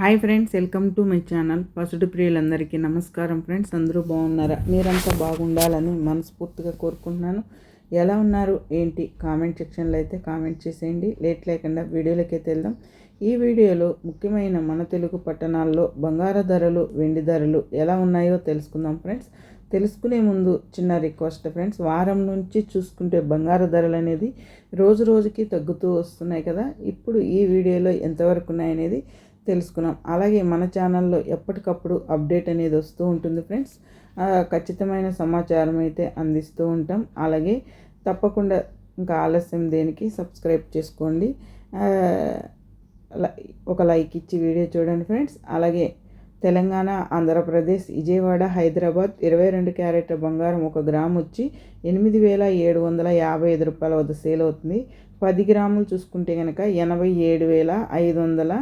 Hi friends welcome to my channel. పసుడు ప్రియులందరికీ నమస్కారం friends. అందరూ బాగున్నారా? మీరంతా బాగుండాలని మనస్ఫూర్తిగా కోరుకుంటున్నాను. ఎలా ఉన్నారు? ఏంటి? కామెంట్ సెక్షన్లో అయితే కామెంట్ చేసేయండి. లేట్ లేకుండా వీడియోలకి అయితే వెళ్దాం. ఈ వీడియోలో ముఖ్యమైన మన తెలుగు పట్టణాల్లో బంగారు ధరలు వెండి ధరలు ఎలా ఉన్నాయో తెలుసుకుందాం ఫ్రెండ్స్. తెలుసుకునే ముందు చిన్న రిక్వెస్ట్ ఫ్రెండ్స్. వారం నుంచి చూసుకుంటే బంగారు ధరలు అనేది రోజు రోజుకి తగ్గుతూ వస్తున్నాయి కదా. ఇప్పుడు ఈ వీడియోలో ఎంతవరకు ఉన్నాయనేది తెలుసుకున్నాం. అలాగే మన ఛానల్లో ఎప్పటికప్పుడు అప్డేట్ అనేది వస్తూ ఉంటుంది ఫ్రెండ్స్. ఖచ్చితమైన సమాచారం అయితే అందిస్తూ ఉంటాం. అలాగే తప్పకుండా ఇంకా ఆలస్యం దేనికి సబ్స్క్రైబ్ చేసుకోండి. ఒక లైక్ ఇచ్చి వీడియో చూడండి ఫ్రెండ్స్. అలాగే తెలంగాణ ఆంధ్రప్రదేశ్ విజయవాడ హైదరాబాద్ ఇరవై రెండు క్యారెట్ల బంగారం ఒక గ్రామ్ వచ్చి ఎనిమిది వేల ఏడు వందల యాభై ఐదు రూపాయల వద్ద సేల్ అవుతుంది. పది గ్రాములు చూసుకుంటే కనుక ఎనభై ఏడు వేల ఐదు వందల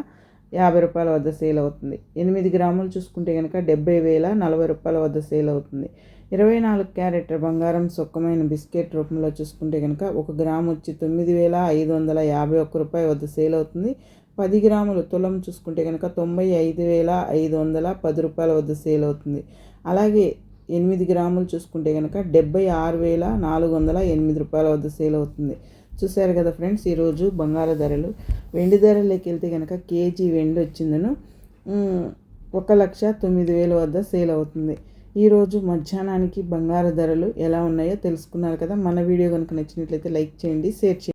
యాభై రూపాయల వద్ద సేల్ అవుతుంది. ఎనిమిది గ్రాములు చూసుకుంటే కనుక డెబ్బై వేల నలభై రూపాయల వద్ద సేల్ అవుతుంది. ఇరవై నాలుగు క్యారెట్ బంగారం సొక్కమైన బిస్కెట్ రూపంలో చూసుకుంటే కనుక ఒక గ్రాము వచ్చి తొమ్మిది వేల ఐదు వందల యాభై ఒక్క రూపాయల వద్ద సేల్ అవుతుంది. పది గ్రాములు తులం చూసుకుంటే కనుక తొంభై ఐదు వేల ఐదు వందల పది రూపాయల వద్ద సేల్ అవుతుంది. అలాగే ఎనిమిది గ్రాములు చూసుకుంటే కనుక డెబ్బై ఆరు వేల నాలుగు వందల ఎనిమిది రూపాయల వద్ద సేల్ అవుతుంది. చూసారు కదా ఫ్రెండ్స్ ఈరోజు బంగారు ధరలు. వెండి ధరలోకి వెళ్తే కనుక కేజీ వెండి వచ్చిందను. ఒక లక్ష తొమ్మిది వేల వద్ద సేల్ అవుతుంది. ఈరోజు మధ్యాహ్నానికి బంగారు ధరలు ఎలా ఉన్నాయో తెలుసుకున్నారు కదా. మన వీడియో కనుక నచ్చినట్లయితే లైక్ చేయండి షేర్ చేయండి.